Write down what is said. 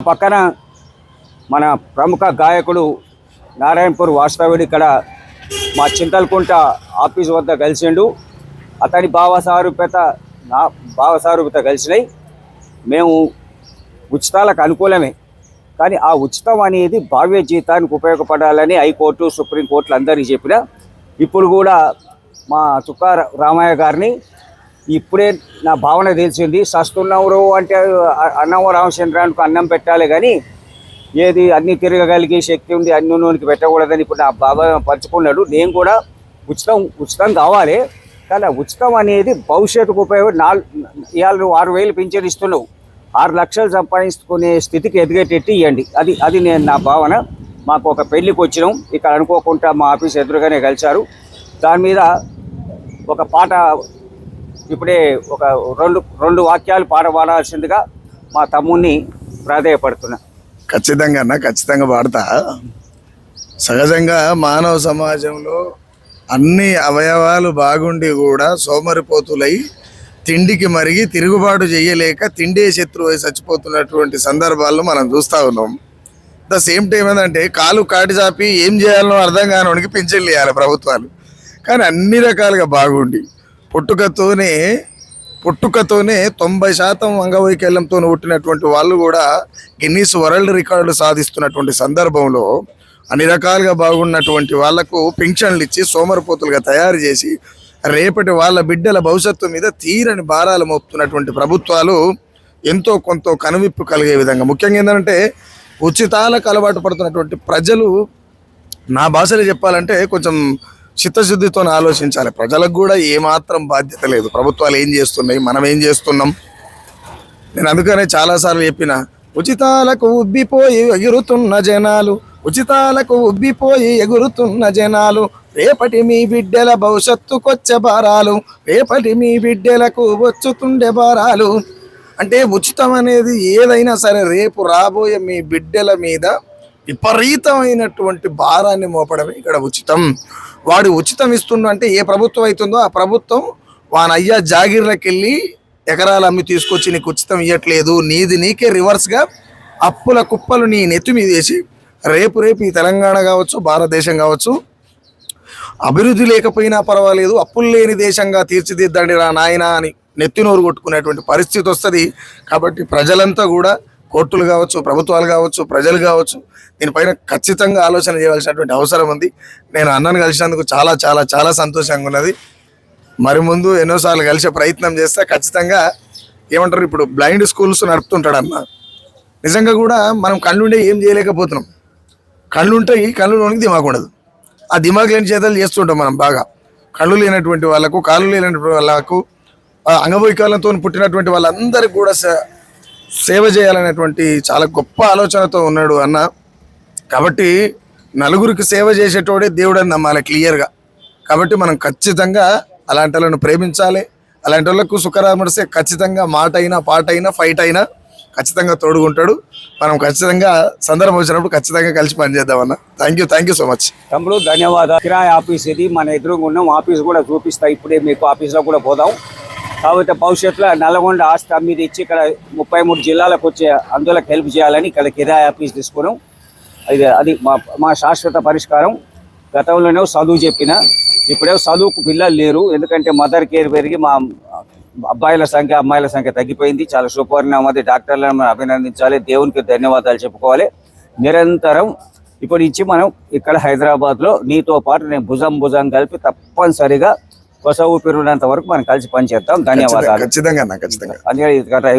పక్కన మన ప్రముఖ గాయకుడు నారాయణపూర్ వాస్తవుడు ఇక్కడ మా చింతలకుంట ఆఫీస్ వద్ద కలిసిండు. అతని భావసారూప్యత నా భావసారూప్యత కలిసినాయి మేము ఉచితాలకు అనుకూలమే. కానీ ఆ ఉచితం అనేది భావ్య జీతానికి ఉపయోగపడాలని హైకోర్టు సుప్రీంకోర్టులు అందరికీ చెప్పిన ఇప్పుడు కూడా మా చుక్క రామయ్య గారిని ఇప్పుడే నా భావన తెలిసింది సస్తున్నవరు అంటే అ- అన్నం రామచంద్రానికి అన్నం పెట్టాలి కానీ ఏది అన్ని తిరగగలిగే శక్తి ఉంది అన్ని నూనెకి పెట్టకూడదని ఇప్పుడు నా బాబా పంచుకున్నాడు. నేను కూడా ఉచితం ఉచితం కావాలి కానీ ఉచితం అనేది భవిష్యత్తుకు ఉపయోగం నాలుగు ఇవాళ నువ్వు ఆరు వేలు పింఛన్ ఇస్తున్నావు. ఆరు లక్షలు సంపాదించుకునే స్థితికి ఎదిగేటట్టు ఇవ్వండి అది అది నేను నా భావన. మాకు ఒక పెళ్ళికి వచ్చినాం. ఇక్కడ అనుకోకుండా మా ఆఫీస్ ఎదురుగానే కలిశారు. దాని మీద ఒక పాట ఇప్పుడే ఒక రెండు రెండు వాక్యాలు పాడవాడాల్సిందిగా మా తమ్ముడిని ప్రాధేయపడుతున్నా. ఖచ్చితంగా అన్న ఖచ్చితంగా పాడతా? సహజంగా మానవ సమాజంలో అన్ని అవయవాలు బాగుండి కూడా సోమరిపోతులై తిండికి మరిగి తిరుగుబాటు చేయలేక తిండే శత్రువు చచ్చిపోతున్నటువంటి సందర్భాల్లో మనం చూస్తూ ఉన్నాం. ద సేమ్ టైం ఏంటంటే కాలు కాటి చాపి ఏం చేయాలనో అర్థం కానివాడికి పింఛన్లు ఇవ్వాలి ప్రభుత్వాలు. కానీ అన్ని రకాలుగా బాగుండి. పుట్టుకతోనే పుట్టుకతోనే తొంభై శాతం అంగవైకల్యంతో పుట్టినటువంటి వాళ్ళు కూడా గిన్నీస్ వరల్డ్ రికార్డులు సాధిస్తున్నటువంటి సందర్భంలో అన్ని రకాలుగా బాగున్నటువంటి వాళ్ళకు పింఛన్లు ఇచ్చి సోమరపోతులుగా తయారు చేసి రేపటి వాళ్ళ బిడ్డల భవిష్యత్తు మీద తీరని భారాలు మోపుతున్నటువంటి ప్రభుత్వాలు ఎంతో కొంత కనువిప్పు కలిగే విధంగా. ముఖ్యంగా ఏంటంటే ఉచితాలకు అలవాటు పడుతున్నటువంటి ప్రజలు నా భాషలో చెప్పాలంటే కొంచెం చిత్తశుద్ధితో ఆలోచించాలి. ప్రజలకు కూడా ఏమాత్రం బాధ్యత లేదు. ప్రభుత్వాలు ఏం చేస్తున్నాయి? మనం ఏం చేస్తున్నాం? నేను అందుకనే చాలాసార్లు చెప్పిన ఉచితాలకు ఉబ్బిపోయి ఎగురుతున్న జనాలు ఉచితాలకు ఉబ్బిపోయి ఎగురుతున్న జనాలు రేపటి మీ బిడ్డల భవిష్యత్తుకొచ్చే భారాలు రేపటి మీ బిడ్డలకు వచ్చుతుండే భారాలు. అంటే ఉచితం అనేది ఏదైనా సరే రేపు రాబోయే మీ బిడ్డల మీద విపరీతమైనటువంటి భారాన్ని మోపడమే ఇక్కడ ఉచితం. వాడు ఉచితం ఇస్తుండు అంటే ఏ ప్రభుత్వం అవుతుందో ఆ ప్రభుత్వం వాని అయ్యా జాగీర్లకు వెళ్ళి ఎకరాలు అమ్మి తీసుకొచ్చి నీకు ఉచితం ఇవ్వట్లేదు నీది నీకే రివర్స్గా అప్పుల కుప్పలు నీ నెత్తి మీద వేసి రేపు రేపు ఈ తెలంగాణ కావచ్చు భారతదేశం కావచ్చు అభివృద్ధి లేకపోయినా పర్వాలేదు అప్పులు లేని దేశంగా తీర్చిదిద్దండి రా నాయన అని నెత్తినోరు కొట్టుకునేటువంటి పరిస్థితి వస్తుంది. కాబట్టి ప్రజలంతా కూడా కోర్టులు కావచ్చు ప్రభుత్వాలు కావచ్చు ప్రజలు కావచ్చు దీనిపైన ఖచ్చితంగా ఆలోచన చేయవలసినటువంటి అవసరం ఉంది. నేను అన్నను కలిసినందుకు చాలా చాలా చాలా సంతోషంగా ఉన్నది. మరి ముందు ఎన్నోసార్లు కలిసే ప్రయత్నం చేస్తే ఖచ్చితంగా ఏమంటారు ఇప్పుడు బ్లైండ్ స్కూల్స్ నడుపుతుంటాడు అన్న నిజంగా కూడా మనం కళ్ళుండే ఏం చేయలేకపోతున్నాం. కళ్ళు ఉంటాయి కళ్ళులోనికి దిమాగ్ ఉండదు. ఆ దిమాగ్ లేని చేతలు చేస్తుంటాం మనం బాగా. కళ్ళు లేనటువంటి వాళ్ళకు కాళ్ళు లేనటువంటి వాళ్ళకు ఆ అంగవైకల్యంతో పుట్టినటువంటి వాళ్ళందరికీ కూడా సేవ చేయాలనేటువంటి చాలా గొప్ప ఆలోచనతో ఉన్నాడు అన్న. కాబట్టి నలుగురికి సేవ చేసేటోడే దేవుడు అని నమ్మాలి క్లియర్గా. కాబట్టి మనం ఖచ్చితంగా అలాంటి వాళ్ళను ప్రేమించాలి. అలాంటి వాళ్ళకు సుఖరామడిస్తే ఖచ్చితంగా మాట అయినా పాట అయినా ఫైట్ అయినా ఖచ్చితంగా తోడుకుంటాడు మనం ఖచ్చితంగా సందర్భం వచ్చినప్పుడు ఖచ్చితంగా కలిసి పనిచేద్దామన్న thank you thank you so much. తమ్ముడు ధన్యవాదాలు. కిరాయి ఆఫీస్ ఇది. మన ఎదురుగా ఉన్నాం ఆఫీస్ కూడా చూపిస్తా. ఇప్పుడే మీకు ఆఫీస్లో కూడా పోదాం. కాబట్టి భవిష్యత్తులో నల్గొండ ఆస్తి అమ్మిది ఇచ్చి ఇక్కడ ముప్పై మూడు జిల్లాలకు వచ్చే అందులోకి హెల్ప్ చేయాలని ఇక్కడ కిరాయి ఆఫీస్ తీసుకున్నాం. అది అది మా మా శాశ్వత పరిష్కారం. గతంలోనే చదువు చెప్పిన ఇప్పుడే చదువుకు పిల్లలు లేరు. ఎందుకంటే మదర్ కేర్ పెరిగి మా అబ్బాయిల సంఖ్య అమ్మాయిల సంఖ్య తగ్గిపోయింది. చాలా సుపరిణామది. డాక్టర్లను మనం అభినందించాలి. దేవునికి ధన్యవాదాలు చెప్పుకోవాలి. నిరంతరం ఇప్పటి నుంచి మనం ఇక్కడ హైదరాబాద్లో నీతో పాటు నేను భుజం భుజం కలిపి తప్పనిసరిగా కొస ఊపిరి ఉన్నంత వరకు మనం కలిసి పనిచేద్దాం. ధన్యవాదాలు. ఖచ్చితంగా అన్న ఖచ్చితంగా. అందుకే ఇది గట్రా